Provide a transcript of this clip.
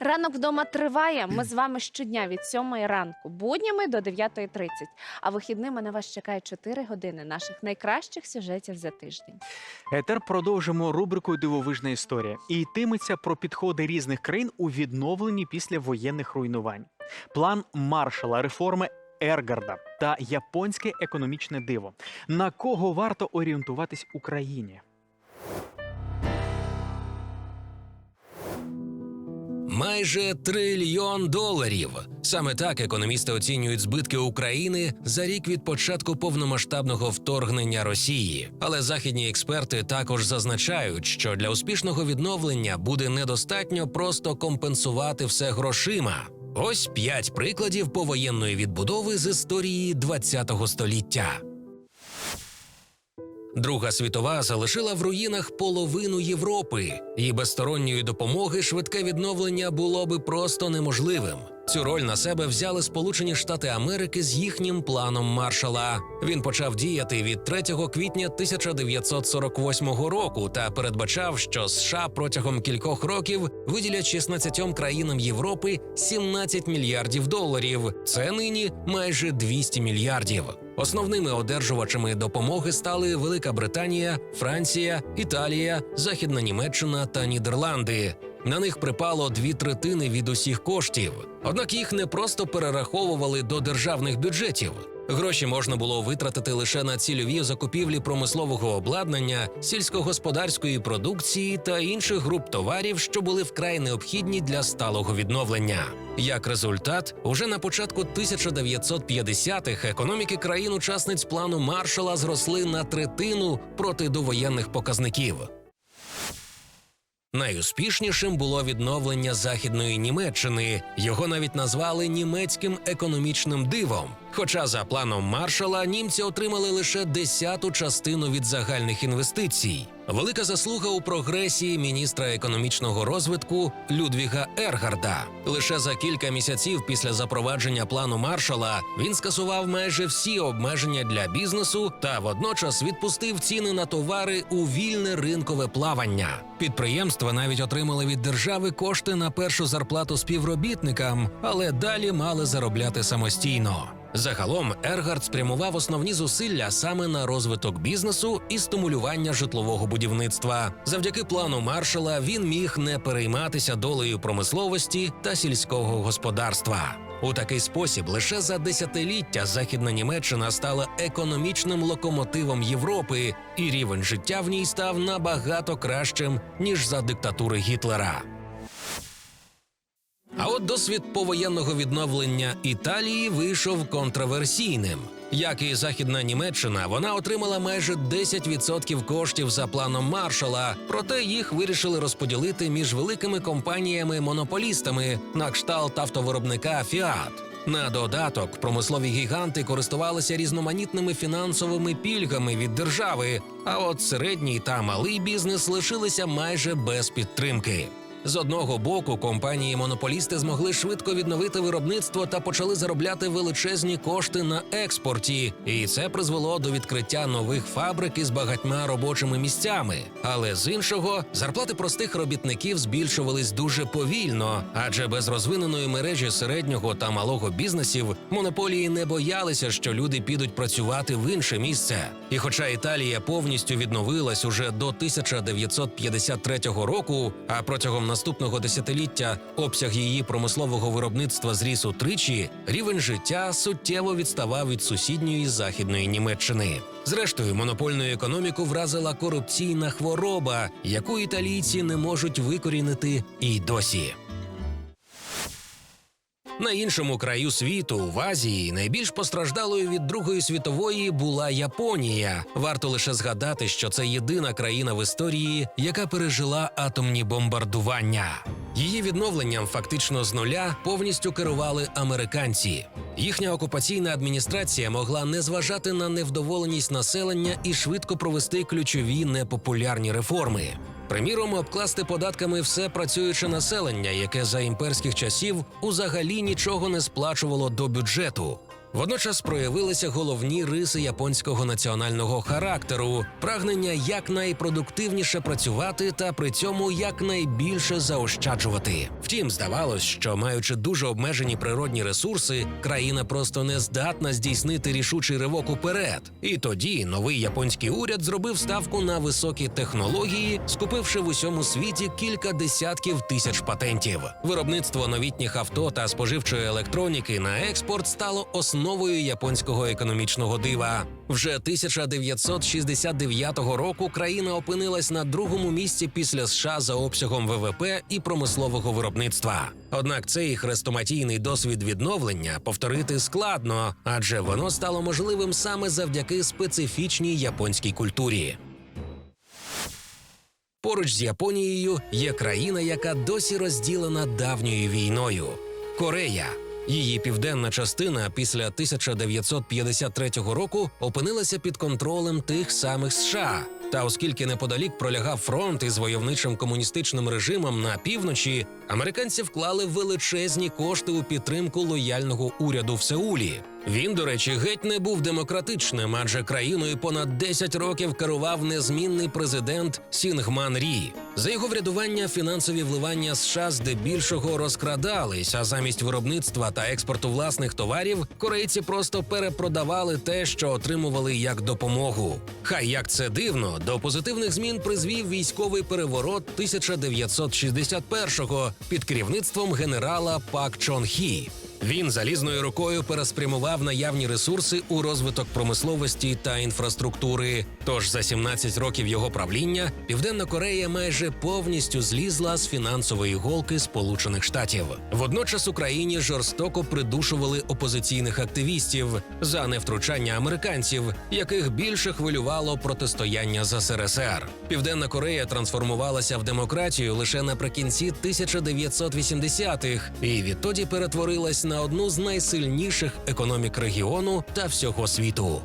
Ранок вдома триває. Ми з вами щодня від 7 ранку, буднями до 9.30. А вихідними на вас чекає 4 години наших найкращих сюжетів за тиждень. Етер продовжимо рубрикою Дивовижна історія і йтиметься про підходи різних країн у відновленні після воєнних руйнувань. План Маршала, реформи Ергарда та японське економічне диво. На кого варто орієнтуватись Україні? Майже трильйон доларів. Саме так економісти оцінюють збитки України за рік від початку повномасштабного вторгнення Росії. Але західні експерти також зазначають, що для успішного відновлення буде недостатньо просто компенсувати все грошима. Ось п'ять прикладів повоєнної відбудови з історії ХХ століття. Друга світова залишила в руїнах половину Європи, і без сторонньої допомоги швидке відновлення було би просто неможливим. Цю роль на себе взяли Сполучені Штати Америки з їхнім планом Маршала. Він почав діяти від 3 квітня 1948 року та передбачав, що США протягом кількох років виділять 16 країнам Європи 17 мільярдів доларів. Це нині майже 200 мільярдів. Основними одержувачами допомоги стали Велика Британія, Франція, Італія, Західна Німеччина та Нідерланди. На них припало дві третини від усіх коштів. Однак їх не просто перераховували до державних бюджетів. Гроші можна було витратити лише на цільові закупівлі промислового обладнання, сільськогосподарської продукції та інших груп товарів, що були вкрай необхідні для сталого відновлення. Як результат, уже на початку 1950-х економіки країн-учасниць плану Маршала зросли на третину проти довоєнних показників. Найуспішнішим було відновлення західної Німеччини. Його навіть назвали німецьким економічним дивом. Хоча за планом Маршала німці отримали лише десяту частину від загальних інвестицій. Велика заслуга у прогресії міністра економічного розвитку Людвіга Ергарда. Лише за кілька місяців після запровадження плану Маршала він скасував майже всі обмеження для бізнесу та водночас відпустив ціни на товари у вільне ринкове плавання. Підприємства навіть отримали від держави кошти на першу зарплату співробітникам, але далі мали заробляти самостійно. Загалом Ергард спрямував основні зусилля саме на розвиток бізнесу і стимулювання житлового будівництва. Завдяки плану Маршала він міг не перейматися долею промисловості та сільського господарства. У такий спосіб лише за десятиліття Західна Німеччина стала економічним локомотивом Європи, і рівень життя в ній став набагато кращим ніж за диктатури Гітлера. А от досвід повоєнного відновлення Італії вийшов контроверсійним. Як і Західна Німеччина, вона отримала майже 10% коштів за планом Маршала, проте їх вирішили розподілити між великими компаніями-монополістами на кшталт автовиробника Фіат. На додаток промислові гіганти користувалися різноманітними фінансовими пільгами від держави, а от середній та малий бізнес лишилися майже без підтримки. З одного боку, компанії-монополісти змогли швидко відновити виробництво та почали заробляти величезні кошти на експорті, і це призвело до відкриття нових фабрик із багатьма робочими місцями. Але з іншого, зарплати простих робітників збільшувались дуже повільно, адже без розвиненої мережі середнього та малого бізнесів монополії не боялися, що люди підуть працювати в інше місце. І хоча Італія повністю відновилась уже до 1953 року, а протягом наступного десятиліття обсяг її промислового виробництва зріс утричі, рівень життя суттєво відставав від сусідньої західної Німеччини. Зрештою, монопольну економіку вразила корупційна хвороба, яку італійці не можуть викорінити і досі. На іншому краю світу, в Азії, найбільш постраждалою від Другої світової була Японія. Варто лише згадати, що це єдина країна в історії, яка пережила атомні бомбардування. Її відновленням фактично з нуля повністю керували американці. Їхня окупаційна адміністрація могла не зважати на невдоволеність населення і швидко провести ключові непопулярні реформи. Приміром, обкласти податками все працююче населення, яке за імперських часів узагалі нічого не сплачувало до бюджету. Водночас проявилися головні риси японського національного характеру, прагнення якнайпродуктивніше працювати та при цьому якнайбільше заощаджувати. Втім, здавалось, що маючи дуже обмежені природні ресурси, країна просто не здатна здійснити рішучий ривок уперед. І тоді новий японський уряд зробив ставку на високі технології, скупивши в усьому світі кілька десятків тисяч патентів. Виробництво новітніх авто та споживчої електроніки на експорт стало основою японського економічного дива. Вже 1969 року країна опинилась на другому місці після США за обсягом ВВП і промислового виробництва. Однак цей хрестоматійний досвід відновлення повторити складно, адже воно стало можливим саме завдяки специфічній японській культурі. Поруч з Японією є країна, яка досі розділена давньою війною Корея. Її південна частина після 1953 року опинилася під контролем тих самих США. Та оскільки неподалік пролягав фронт із войовничим комуністичним режимом на півночі, американці вклали величезні кошти у підтримку лояльного уряду в Сеулі. Він, до речі, геть не був демократичним, адже країною понад 10 років керував незмінний президент Сінгман Рі. За його врядування фінансові вливання США здебільшого розкрадались, а замість виробництва та експорту власних товарів корейці просто перепродавали те, що отримували як допомогу. Хай як це дивно, до позитивних змін призвів військовий переворот 1961-го під керівництвом генерала Пак Чон Хі. Він залізною рукою переспрямував наявні ресурси у розвиток промисловості та інфраструктури. Тож за 17 років його правління Південна Корея майже повністю злізла з фінансової голки Сполучених Штатів. Водночас Україні жорстоко придушували опозиційних активістів за невтручання американців, яких більше хвилювало протистояння з СРСР. Південна Корея трансформувалася в демократію лише наприкінці 1980-х і відтоді перетворилась на одну з найсильніших економік регіону та всього світу.